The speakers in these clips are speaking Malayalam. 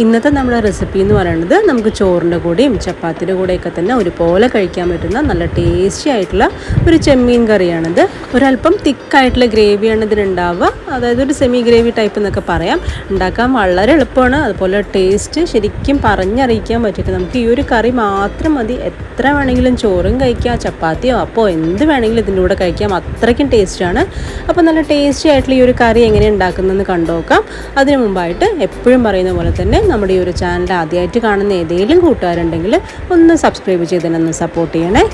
ഇന്നത്തെ നമ്മുടെ റെസിപ്പി എന്ന് പറയുന്നത് നമുക്ക് ചോറിന്റെ കൂടെയും ചപ്പാത്തിന്റെ കൂടെയൊക്കെ തന്നെ ഒരുപോലെ കഴിക്കാൻ പറ്റുന്ന നല്ല ടേസ്റ്റി ആയിട്ടുള്ള ഒരു ചെമ്മീൻ കറിയാണിത്. ഒരല്പം തിക്കായിട്ടുള്ള ഗ്രേവിയാണ് ഇതിനുണ്ടാവുക. അതായത് ഒരു സെമി ഗ്രേവി ടൈപ്പ് എന്നൊക്കെ പറയാം. ഉണ്ടാക്കാൻ വളരെ എളുപ്പമാണ്. അതുപോലെ ടേസ്റ്റ് ശരിക്കും പറഞ്ഞറിയിക്കാൻ പറ്റില്ല നമുക്ക് ഈ ഒരു കറി മാത്രം മതി. എത്ര വേണമെങ്കിലും ചോറും കഴിക്കാം ചപ്പാത്തിയോ അപ്പോൾ എന്ത് വേണമെങ്കിലും ഇതിന്റെ കൂടെ കഴിക്കാം. അത്രയ്ക്കും ടേസ്റ്റാണ് അപ്പോൾ നല്ല ടേസ്റ്റി ആയിട്ടുള്ള ഈ ഒരു കറി എങ്ങനെ ഉണ്ടാക്കുന്നതെന്ന് കണ്ടുനോക്കാം അതിനു മുമ്പായിട്ട് എപ്പോഴും പറയുന്ന പോലെ തന്നെ നമ്മുടെ ഈ ഒരു ചാനൽ ആദ്യമായിട്ട് കാണുന്ന ഏതെങ്കിലും കൂട്ടുകാരുണ്ടെങ്കിൽ ഒന്ന് സബ്സ്ക്രൈബ് ചെയ്തതിനൊന്ന് സപ്പോർട്ട് ചെയ്യണേ.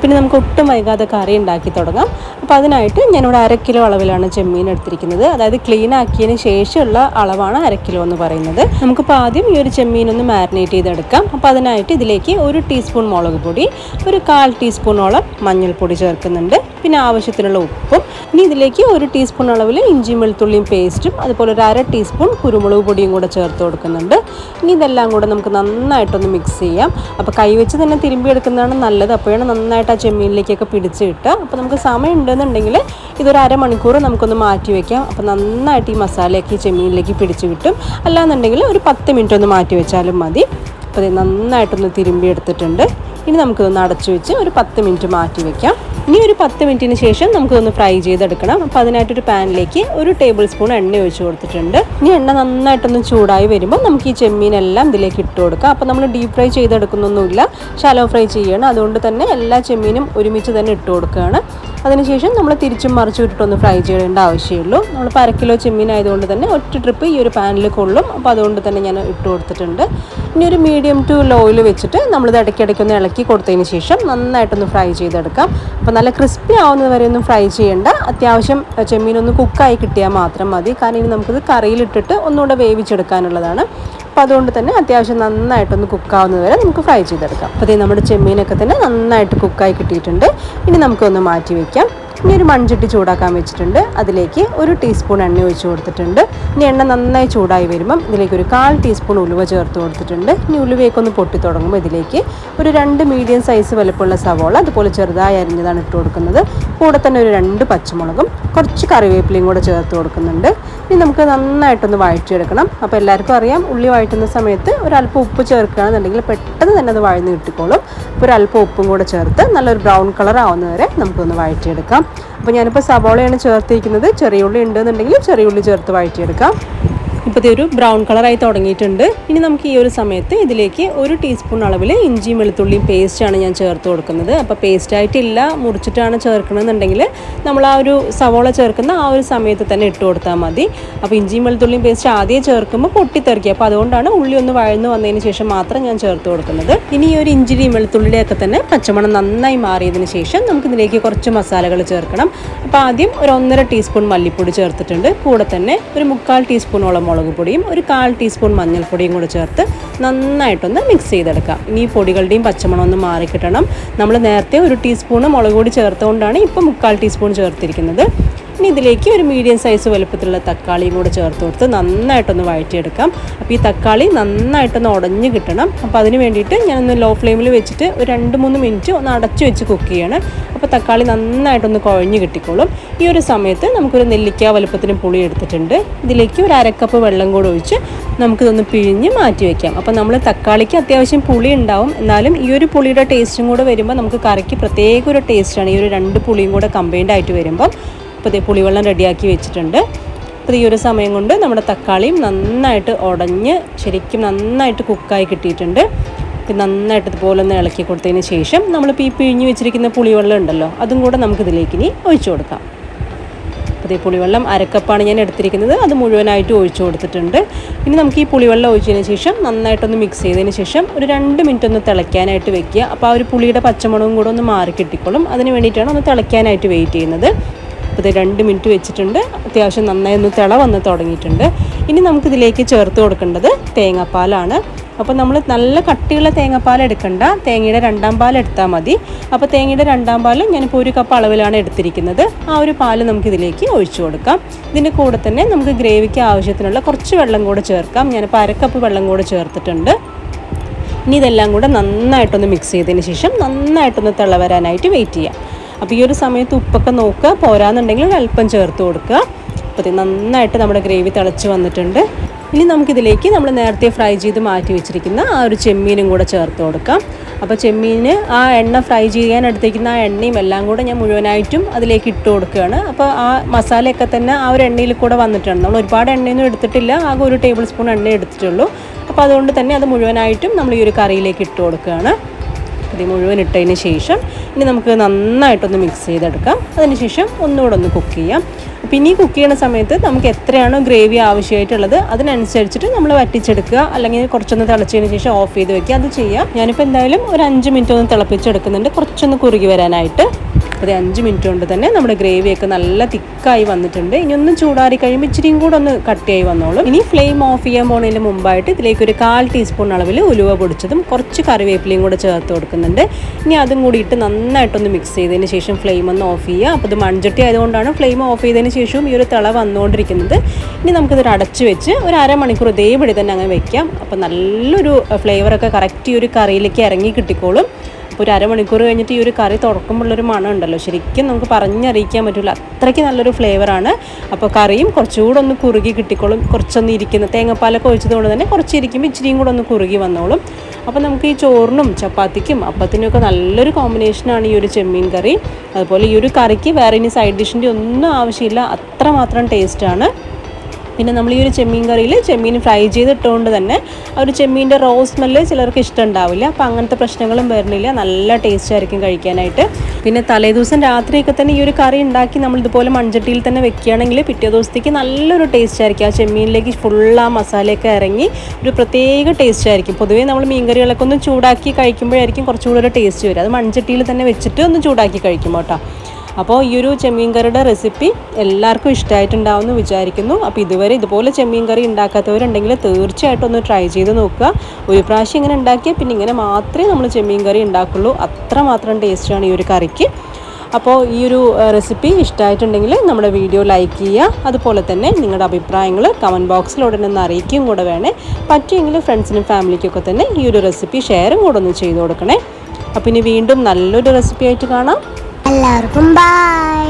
പിന്നെ നമുക്ക് ഒട്ടും വൈകാതെ കറി ഉണ്ടാക്കി തുടങ്ങാം. അപ്പോൾ അതിനായിട്ട് ഞാനിവിടെ അര കിലോ അളവിലാണ് ചെമ്മീൻ എടുത്തിരിക്കുന്നത്. അതായത് ക്ലീൻ ആക്കിയതിന് ശേഷമുള്ള അളവാണ് അര കിലോ എന്ന് പറയുന്നത്. നമുക്കിപ്പോൾ ആദ്യം ഈ ഒരു ചെമ്മീൻ ഒന്ന് മാരിനേറ്റ് ചെയ്തെടുക്കാം. അപ്പോൾ അതിനായിട്ട് ഇതിലേക്ക് ഒരു ടീസ്പൂൺ മുളക് പൊടി ഒരു കാൽ ടീസ്പൂണോളം മഞ്ഞൾപ്പൊടി ചേർക്കുന്നുണ്ട്. പിന്നെ ആവശ്യത്തിനുള്ള ഉപ്പും ഇനി ഇതിലേക്ക് ഒരു ടീസ്പൂൺ അളവിൽ ഇഞ്ചി വെളുത്തുള്ളിയും പേസ്റ്റും അതുപോലെ ഒരു അര ടീസ്പൂൺ കുരുമുളക് പൊടിയും കൂടെ ചേർത്ത് കൊടുക്കുന്നുണ്ട്. ഇനി ഇതെല്ലാം കൂടെ നമുക്ക് നന്നായിട്ടൊന്ന് മിക്സ് ചെയ്യാം. അപ്പോൾ കൈ വെച്ച് തന്നെ തിരുമ്പി എടുക്കുന്നതാണ് നല്ലത്. അപ്പോഴാണ് നന്നായിട്ട് ആ ചെമ്മീനിലേക്കൊക്കെ പിടിച്ച് കിട്ടുക. അപ്പോൾ നമുക്ക് സമയം ഉണ്ടെന്നുണ്ടെങ്കിൽ ഇതൊരു അരമണിക്കൂർ നമുക്കൊന്ന് മാറ്റി വയ്ക്കാം അപ്പോൾ നന്നായിട്ട് ഈ മസാലയൊക്കെ ഈ ചെമ്മീനിലേക്ക് പിടിച്ച് കിട്ടും. അല്ലാന്നുണ്ടെങ്കിൽ ഒരു പത്ത് മിനിറ്റ് ഒന്ന് മാറ്റി വെച്ചാലും മതി. അപ്പോൾ നന്നായിട്ടൊന്ന് തിരുമ്പി എടുത്തിട്ടുണ്ട്. ഇനി നമുക്കിതൊന്ന് അടച്ചു വെച്ച് ഒരു പത്ത് മിനിറ്റ് മാറ്റി വെക്കാം. ഇനി ഒരു പത്ത് മിനിറ്റിന് ശേഷം നമുക്കൊന്ന് ഫ്രൈ ചെയ്തെടുക്കണം. അപ്പോൾ അതിനായിട്ടൊരു പാനിലേക്ക് ഒരു ടേബിൾ സ്പൂൺ എണ്ണ ഒഴിച്ച് കൊടുത്തിട്ടുണ്ട്. ഇനി എണ്ണ നന്നായിട്ടൊന്ന് ചൂടായി വരുമ്പോൾ നമുക്ക് ഈ ചെമ്മീനെല്ലാം ഇതിലേക്ക് ഇട്ട് കൊടുക്കാം. അപ്പോൾ നമ്മൾ ഡീപ് ഫ്രൈ ചെയ്തെടുക്കുന്നൊന്നുമില്ല. ഷാലോ ഫ്രൈ ചെയ്യണം. അതുകൊണ്ട് തന്നെ എല്ലാ ചെമ്മീനും ഒരുമിച്ച് തന്നെ ഇട്ട് കൊടുക്കുകയാണ്. അതിനുശേഷം നമ്മൾ തിരിച്ചും മറിച്ച് ഇട്ടിട്ടൊന്ന് ഫ്രൈ ചെയ്യേണ്ട ആവശ്യമുള്ളൂ. നമ്മൾ അര കിലോ ചെമ്മീൻ ആയതുകൊണ്ട് തന്നെ ഒറ്റ ട്രിപ്പ് ഈ ഒരു പാനിൽ കൊള്ളും. അപ്പോൾ അതുകൊണ്ട് തന്നെ ഞാൻ ഇട്ട് കൊടുത്തിട്ടുണ്ട്. ഇനി ഒരു മീഡിയം ടു ലോയിൽ വെച്ചിട്ട് നമ്മളിത് ഇടയ്ക്കിടയ്ക്ക് ഒന്ന് ഇളക്കി കൊടുത്തതിന് ശേഷം നന്നായിട്ടൊന്ന് ഫ്രൈ ചെയ്തെടുക്കാം. അപ്പോൾ നല്ല ക്രിസ്പി ആവുന്നത് വരെ ഒന്നും ഫ്രൈ ചെയ്യേണ്ട. അത്യാവശ്യം ചെമ്മീൻ ഒന്ന് കുക്കായി കിട്ടിയാൽ മാത്രം മതി. കാരണം ഇനി നമുക്കിത് കറിയിലിട്ടിട്ട് ഒന്നുകൂടെ വേവിച്ചെടുക്കാനുള്ളതാണ്. അപ്പോൾ അതുകൊണ്ട് തന്നെ അത്യാവശ്യം നന്നായിട്ടൊന്ന് കുക്കാവുന്നത് വരെ നമുക്ക് ഫ്രൈ ചെയ്തെടുക്കാം. അപ്പോൾ ഇത് നമ്മുടെ ചെമ്മീനൊക്കെ തന്നെ നന്നായിട്ട് കുക്കായി കിട്ടിയിട്ടുണ്ട്. ഇനി നമുക്കൊന്ന് മാറ്റി വയ്ക്കാം ഇനി ഒരു മൺചട്ടി ചൂടാക്കാൻ വെച്ചിട്ടുണ്ട്. അതിലേക്ക് ഒരു ടീസ്പൂൺ എണ്ണ ഒഴിച്ച് കൊടുത്തിട്ടുണ്ട്. ഇനി എണ്ണ നന്നായി ചൂടായി വരുമ്പം ഇതിലേക്ക് ഒരു കാൽ ടീസ്പൂൺ ഉലുവ ചേർത്ത് കൊടുത്തിട്ടുണ്ട്. ഇനി ഉലുവയൊക്കെ ഒന്ന് പൊട്ടി തുടങ്ങുമ്പോൾ ഇതിലേക്ക് ഒരു രണ്ട് മീഡിയം സൈസ് വലുപ്പമുള്ള സവോള അതുപോലെ ചെറുതായി അരിഞ്ഞതാണ് ഇട്ട് കൊടുക്കുന്നത്. കൂടെ തന്നെ ഒരു രണ്ട് പച്ചമുളകും കുറച്ച് കറിവേപ്പിലയും കൂടെ ചേർത്ത് കൊടുക്കുന്നുണ്ട്. ഇനി നമുക്ക് നന്നായിട്ടൊന്ന് വഴറ്റിയെടുക്കണം. അപ്പോൾ എല്ലാവർക്കും അറിയാം ഉള്ളി വഴറ്റുന്ന സമയത്ത് ഒരല്പം ഉപ്പ് ചേർക്കുകയാണെന്നുണ്ടെങ്കിൽ പെട്ടെന്ന് തന്നെ അത് വഴന്ന് കിട്ടിക്കോളും. അപ്പോൾ ഒരല്പം ഉപ്പും കൂടെ ചേർത്ത് നല്ലൊരു ബ്രൗൺ കളർ ആവുന്നവരെ നമുക്കൊന്ന് വഴറ്റിയെടുക്കാം. അപ്പോൾ ഞാനിപ്പോൾ സവോളയാണ് ചേർത്തിരിക്കുന്നത്. ചെറിയ ഉള്ളി ഉണ്ടെന്നുണ്ടെങ്കിൽ ചെറിയ ഉള്ളി ചേർത്ത് വഴറ്റിയെടുക്കാം. ഇപ്പോൾ ഒരു ബ്രൗൺ കളറായി തുടങ്ങിയിട്ടുണ്ട്. ഇനി നമുക്ക് ഈ ഒരു സമയത്ത് ഇതിലേക്ക് ഒരു ടീസ്പൂൺ അളവിൽ ഇഞ്ചിയും വെളുത്തുള്ളിയും പേസ്റ്റാണ് ഞാൻ ചേർത്ത് കൊടുക്കുന്നത്. അപ്പോൾ പേസ്റ്റായിട്ടില്ല മുറിച്ചിട്ടാണ് ചേർക്കണമെന്നുണ്ടെങ്കിൽ നമ്മൾ ആ ഒരു സവോള ചേർക്കുന്ന ആ ഒരു സമയത്ത് തന്നെ ഇട്ട് കൊടുത്താൽ മതി. അപ്പോൾ ഇഞ്ചിയും വെളുത്തുള്ളിയും പേസ്റ്റ് ആദ്യം ചേർക്കുമ്പോൾ പൊട്ടിത്തെറിക്കുക അപ്പോൾ അതുകൊണ്ടാണ് ഉള്ളി ഒന്ന് വഴന്നു വന്നതിന് ശേഷം മാത്രം ഞാൻ ചേർത്ത് കൊടുക്കുന്നത്. ഇനി ഈ ഒരു ഇഞ്ചിയും വെളുത്തുള്ളിയുടെയൊക്കെ തന്നെ പച്ചമണം നന്നായി മാറിയതിന് ശേഷം നമുക്ക് ഇതിലേക്ക് കുറച്ച് മസാലകൾ ചേർക്കണം. അപ്പോൾ ആദ്യം ഒരു ഒന്നര ടീസ്പൂൺ മല്ലിപ്പൊടി ചേർത്തിട്ടുണ്ട്. കൂടെ തന്നെ ഒരു മുക്കാൽ ടീസ്പൂണോളം മുളക് പൊടിയും ഒരു കാൽ ടീസ്പൂൺ മഞ്ഞൾപ്പൊടിയും കൂടെ ചേർത്ത് നന്നായിട്ടൊന്ന് മിക്സ് ചെയ്തെടുക്കാം. ഇനി ഈ പൊടികളുടെയും പച്ചമണം ഒന്ന് മാറിക്കിട്ടണം നമ്മൾ നേരത്തെ ഒരു ടീസ്പൂൺ മുളക് പൊടി ചേർത്തുകൊണ്ടാണ് ഇപ്പോൾ മുക്കാൽ ടീസ്പൂൺ ചേർത്തിരിക്കുന്നത്. ഇനി ഇതിലേക്ക് ഒരു മീഡിയം സൈസ് വലുപ്പത്തിലുള്ള തക്കാളിയും കൂടെ ചേർത്ത് കൊടുത്ത് നന്നായിട്ടൊന്ന് വഴറ്റിയെടുക്കാം. അപ്പോൾ ഈ തക്കാളി നന്നായിട്ടൊന്ന് ഉടഞ്ഞ് കിട്ടണം. അപ്പോൾ അതിന് വേണ്ടിയിട്ട് ഞാനൊന്ന് ലോ ഫ്ലെയിമിൽ വെച്ചിട്ട് ഒരു രണ്ട് മൂന്ന് മിനിറ്റ് ഒന്ന് അടച്ചു വെച്ച് കുക്ക് ചെയ്യണം. അപ്പോൾ തക്കാളി നന്നായിട്ടൊന്ന് കുഴഞ്ഞ് കിട്ടിക്കോളും. ഈ ഒരു സമയത്ത് നമുക്കൊരു നെല്ലിക്ക വലുപ്പത്തിന് പുളി എടുത്തിട്ടുണ്ട്. ഇതിലേക്ക് ഒരു അരക്കപ്പ് വെള്ളം കൂടെ ഒഴിച്ച് നമുക്കിതൊന്ന് പിഴിഞ്ഞ് മാറ്റി വയ്ക്കാം അപ്പോൾ നമ്മൾ തക്കാളിക്ക് അത്യാവശ്യം പുളി ഉണ്ടാവും. എന്നാലും ഈ ഒരു പുളിയുടെ ടേസ്റ്റും കൂടെ വരുമ്പോൾ നമുക്ക് കറിക്ക് പ്രത്യേക ഒരു ടേസ്റ്റാണ് ഈ ഒരു രണ്ട് പുളിയും കൂടെ കമ്പൈൻഡ് ആയിട്ട് വരുമ്പോൾ ഇപ്പോൾ ഇതേ പുളിവെള്ളം റെഡിയാക്കി വെച്ചിട്ടുണ്ട്. അപ്പോൾ ഈ ഒരു സമയം കൊണ്ട് നമ്മുടെ തക്കാളിയും നന്നായിട്ട് ഉടഞ്ഞ് ശരിക്കും നന്നായിട്ട് കുക്കായി കിട്ടിയിട്ടുണ്ട്. നന്നായിട്ട് ഇതുപോലെ ഒന്ന് ഇളക്കി കൊടുത്തതിന് ശേഷം നമ്മളിപ്പോൾ ഈ പിഴിഞ്ഞ് വെച്ചിരിക്കുന്ന പുളിവെള്ളം ഉണ്ടല്ലോ അതും കൂടെ നമുക്കിതിലേക്ക് ഇനി ഒഴിച്ചു കൊടുക്കാം. അപ്പോൾ ഈ പുളിവെള്ളം അരക്കപ്പാണ് ഞാൻ എടുത്തിരിക്കുന്നത് അത് മുഴുവനായിട്ട് ഒഴിച്ചു കൊടുത്തിട്ടുണ്ട്. ഇനി നമുക്ക് ഈ പുളിവെള്ളം ഒഴിച്ചതിന് ശേഷം നന്നായിട്ടൊന്ന് മിക്സ് ചെയ്തതിന് ശേഷം ഒരു രണ്ട് മിനിറ്റ് ഒന്ന് തിളയ്ക്കാനായിട്ട് വെക്കുക. അപ്പോൾ ആ ഒരു പുളിയുടെ പച്ചമുളകും കൂടെ ഒന്ന് മാറി കിട്ടിക്കോളും. അതിന് വേണ്ടിയിട്ടാണ് ഒന്ന് തിളയ്ക്കാനായിട്ട് വെയിറ്റ് ചെയ്യുന്നത്. അപ്പോൾ ഇത് രണ്ട് മിനിറ്റ് വെച്ചിട്ടുണ്ട്. അത്യാവശ്യം നന്നായി ഒന്ന് തിള വന്ന് തുടങ്ങിയിട്ടുണ്ട്. ഇനി നമുക്കിതിലേക്ക് ചേർത്ത് കൊടുക്കേണ്ടത് തേങ്ങാപ്പാലാണ്. അപ്പോൾ നമ്മൾ നല്ല കട്ടിയുള്ള തേങ്ങാപ്പാൽ എടുക്കണ്ട. തേങ്ങയുടെ രണ്ടാം പാൽ എടുത്താൽ മതി. അപ്പോൾ തേങ്ങയുടെ രണ്ടാം പാൽ ഞാനിപ്പോൾ ഒരു കപ്പ് അളവിലാണ് എടുത്തിരിക്കുന്നത്. ആ ഒരു പാൽ നമുക്കിതിലേക്ക് ഒഴിച്ചു കൊടുക്കാം. ഇതിന്റെ കൂടെ തന്നെ നമുക്ക് ഗ്രേവിക്ക് ആവശ്യത്തിനുള്ള കുറച്ച് വെള്ളം കൂടെ ചേർക്കാം. ഞാനിപ്പോൾ അരക്കപ്പ് വെള്ളം കൂടെ ചേർത്തിട്ടുണ്ട്. ഇനി ഇതെല്ലാം കൂടെ നന്നായിട്ടൊന്ന് മിക്സ് ചെയ്തതിന് ശേഷം നന്നായിട്ടൊന്ന് തിള വരാനായിട്ട് വെയിറ്റ് ചെയ്യാം. അപ്പോൾ ഈ ഒരു സമയത്ത് ഉപ്പൊക്കെ നോക്കുക. പോരാന്നുണ്ടെങ്കിൽ അല്പം ചേർത്ത് കൊടുക്കുക. അപ്പോൾ നന്നായിട്ട് നമ്മുടെ ഗ്രേവി തിളച്ച് വന്നിട്ടുണ്ട്. ഇനി നമുക്കിതിലേക്ക് നമ്മൾ നേരത്തെ ഫ്രൈ ചെയ്ത് മാറ്റി വെച്ചിരിക്കുന്ന ആ ഒരു ചെമ്മീനും കൂടെ ചേർത്ത് കൊടുക്കാം. അപ്പോൾ ചെമ്മീന് ആ എണ്ണ ഫ്രൈ ചെയ്യാൻ എടുത്തേക്കുന്ന ആ എണ്ണയും എല്ലാം കൂടെ ഞാൻ മുഴുവനായിട്ടും അതിലേക്ക് ഇട്ട് കൊടുക്കുകയാണ്. അപ്പോൾ ആ മസാലയൊക്കെ തന്നെ ആ ഒരു എണ്ണയിൽ കൂടെ വന്നിട്ടുണ്ട്. നമ്മൾ ഒരുപാട് എണ്ണയൊന്നും എടുത്തിട്ടില്ല. ആകെ ഒരു ടേബിൾ സ്പൂൺ എണ്ണ എടുത്തിട്ടുള്ളൂ. അപ്പോൾ അതുകൊണ്ട് തന്നെ അത് മുഴുവനായിട്ടും നമ്മൾ ഈ ഒരു കറിയിലേക്ക് ഇട്ട് കൊടുക്കുകയാണ്. ഇത് മുഴുവൻ ഇട്ടതിന് ശേഷം ഇനി നമുക്ക് നന്നായിട്ടൊന്ന് മിക്സ് ചെയ്തെടുക്കാം. അതിനുശേഷം ഒന്നുകൂടെ ഒന്ന് കുക്ക് ചെയ്യാം. പിന്നെ ഈ കുക്ക് ചെയ്യുന്ന സമയത്ത് നമുക്ക് എത്രയാണോ ഗ്രേവി ആവശ്യമായിട്ടുള്ളത് അതിനനുസരിച്ചിട്ട് നമ്മൾ വറ്റിച്ചെടുക്കുക. അല്ലെങ്കിൽ കുറച്ചൊന്ന് തിളച്ചതിന് ശേഷം ഓഫ് ചെയ്ത് വെക്കുക. അത് ചെയ്യാം. ഞാനിപ്പോൾ എന്തായാലും ഒരു അഞ്ച് മിനിറ്റ് ഒന്ന് തിളപ്പിച്ചെടുക്കുന്നുണ്ട്. കുറച്ചൊന്ന് കുറുകി വരാനായിട്ട്. ഒരു അഞ്ച് മിനിറ്റ് കൊണ്ട് തന്നെ നമ്മുടെ ഗ്രേവിയൊക്കെ നല്ല തിക്കായി വന്നിട്ടുണ്ട്. ഇനി ഒന്ന് ചൂടാറി കഴിയുമ്പോൾ ഇച്ചിരിയും കൂടെ ഒന്ന് കട്ടിയായി വന്നോളും. ഇനി ഫ്ലെയിം ഓഫ് ചെയ്യാൻ പോകുന്നതിന് മുമ്പായിട്ട് ഇതിലേക്ക് ഒരു കാൽ ടീസ്പൂൺ അളവിൽ ഉലുവ പൊടിച്ചതും കുറച്ച് കറിവേപ്പിലയും കൂടെ ചേർത്ത് കൊടുക്കുന്നുണ്ട്. ഇനി അതും കൂടി ഇട്ട് നന്നായിട്ടൊന്ന് മിക്സ് ചെയ്തതിന് ശേഷം ഫ്ലെയിം ഒന്ന് ഓഫ് ചെയ്യുക. അപ്പോൾ ഇത് മൺചട്ടി ആയതുകൊണ്ടാണ് ഫ്ലെയിം ഓഫ് ചെയ്തതിന് ശേഷവും ഈ ഒരു തിള വന്നുകൊണ്ടിരിക്കുന്നത്. ഇനി നമുക്കിത് അടച്ച് വെച്ച് ഒരു അരമണിക്കൂർ ഇതേപടി തന്നെ അങ്ങനെ വെക്കാം. അപ്പോൾ നല്ലൊരു ഫ്ലേവറൊക്കെ കറക്റ്റ് ഈ ഒരു കറിയിലേക്ക് ഇറങ്ങി കിട്ടിക്കോളും. ഒരു അരമണിക്കൂർ കഴിഞ്ഞിട്ട് ഈ ഒരു കറി തുറക്കുമ്പോഴുള്ളൊരു മണം ഉണ്ടല്ലോ ശരിക്കും നമുക്ക് പറഞ്ഞറിയിക്കാൻ പറ്റില്ല അത്രയ്ക്ക് നല്ലൊരു ഫ്ലേവറാണ്. അപ്പോൾ കറിയും കുറച്ചുകൂടെ ഒന്ന് കുറുകി കിട്ടിക്കോളും. കുറച്ചൊന്ന് ഇരിക്കുന്ന തേങ്ങാപ്പാലൊക്കെ ഒഴിച്ചത് കൊണ്ട് തന്നെ കുറച്ച് ഇരിക്കുമ്പോൾ ഇച്ചിരിയും കൂടെ ഒന്ന് കുറുകി വന്നോളും. അപ്പോൾ നമുക്ക് ഈ ചോറിനും ചപ്പാത്തിക്കും അപ്പത്തിനൊക്കെ നല്ലൊരു കോമ്പിനേഷനാണ് ഈ ഒരു ചെമ്മീൻ കറി. അതുപോലെ ഈ ഒരു കറിക്ക് വേറെ ഇനി സൈഡ് ഡിഷിന്റെ ഒന്നും ആവശ്യമില്ല. അത്രമാത്രം ടേസ്റ്റാണ്. പിന്നെ നമ്മൾ ഈ ഒരു ചെമ്മീൻ കറിയിൽ ചെമ്മീൻ ഫ്രൈ ചെയ്തിട്ടുകൊണ്ട് തന്നെ ആ ഒരു ചെമ്മീന്റെ റോ സ്മെല്ല് ചിലർക്ക് ഇഷ്ടമുണ്ടാവില്ല. അപ്പോൾ അങ്ങനത്തെ പ്രശ്നങ്ങളും വരുന്നില്ല നല്ല ടേസ്റ്റ് ആയിരിക്കും കഴിക്കാനായിട്ട്. പിന്നെ തലേദിവസം രാത്രിയൊക്കെ തന്നെ ഈ ഒരു കറി ഉണ്ടാക്കി നമ്മൾ ഇതുപോലെ മൺചട്ടിയിൽ തന്നെ വെക്കുകയാണെങ്കിൽ പിറ്റേ ദിവസത്തേക്ക് നല്ലൊരു ടേസ്റ്റ് ആയിരിക്കും. ആ ചെമ്മീനിലേക്ക് ഫുൾ ആ മസാലയൊക്കെ ഇറങ്ങി ഒരു പ്രത്യേക ടേസ്റ്റ് ആയിരിക്കും. പൊതുവേ നമ്മൾ മീൻകറികളൊക്കെ ഒന്ന് ചൂടാക്കി കഴിക്കുമ്പോഴായിരിക്കും കുറച്ചുകൂടി ഒരു ടേസ്റ്റ് വരും അത് മൺചട്ടിയിൽ തന്നെ വെച്ചിട്ട് ഒന്ന് ചൂടാക്കി കഴിക്കുമ്പോൾ കേട്ടോ അപ്പോൾ ഈ ഒരു ചെമ്മീൻ കറിയുടെ റെസിപ്പി എല്ലാവർക്കും ഇഷ്ടമായിട്ടുണ്ടാവുമെന്ന് വിചാരിക്കുന്നു. അപ്പോൾ ഇതുവരെ ഇതുപോലെ ചെമ്മീൻ കറി ഉണ്ടാക്കാത്തവരുണ്ടെങ്കിൽ തീർച്ചയായിട്ടും ഒന്ന് ട്രൈ ചെയ്ത് നോക്കുക. ഒരു പ്രാവശ്യം ഇങ്ങനെ ഉണ്ടാക്കിയാൽ പിന്നെ ഇങ്ങനെ മാത്രമേ നമ്മൾ ചെമ്മീൻ കറി ഉണ്ടാക്കുള്ളൂ. അത്രമാത്രം ടേസ്റ്റാണ് ഈ ഒരു കറിക്ക്. അപ്പോൾ ഈ ഒരു റെസിപ്പി ഇഷ്ടമായിട്ടുണ്ടെങ്കിൽ നമ്മുടെ വീഡിയോ ലൈക്ക് ചെയ്യുക. അതുപോലെ തന്നെ നിങ്ങളുടെ അഭിപ്രായങ്ങൾ കമന്റ് ബോക്സിലൂടെ ഒന്ന് അറിയിക്കുകയും കൂടെ വേണേ. പറ്റുമെങ്കിൽ ഫ്രണ്ട്സിനും ഫാമിലിക്കൊക്കെ തന്നെ ഈ ഒരു റെസിപ്പി ഷെയറും കൂടെ ഒന്ന് ചെയ്ത് കൊടുക്കണേ. അപ്പോൾ ഇനി വീണ്ടും നല്ലൊരു റെസിപ്പി ആയിട്ട് കാണാം. എല്ലാവർക്കും ബൈ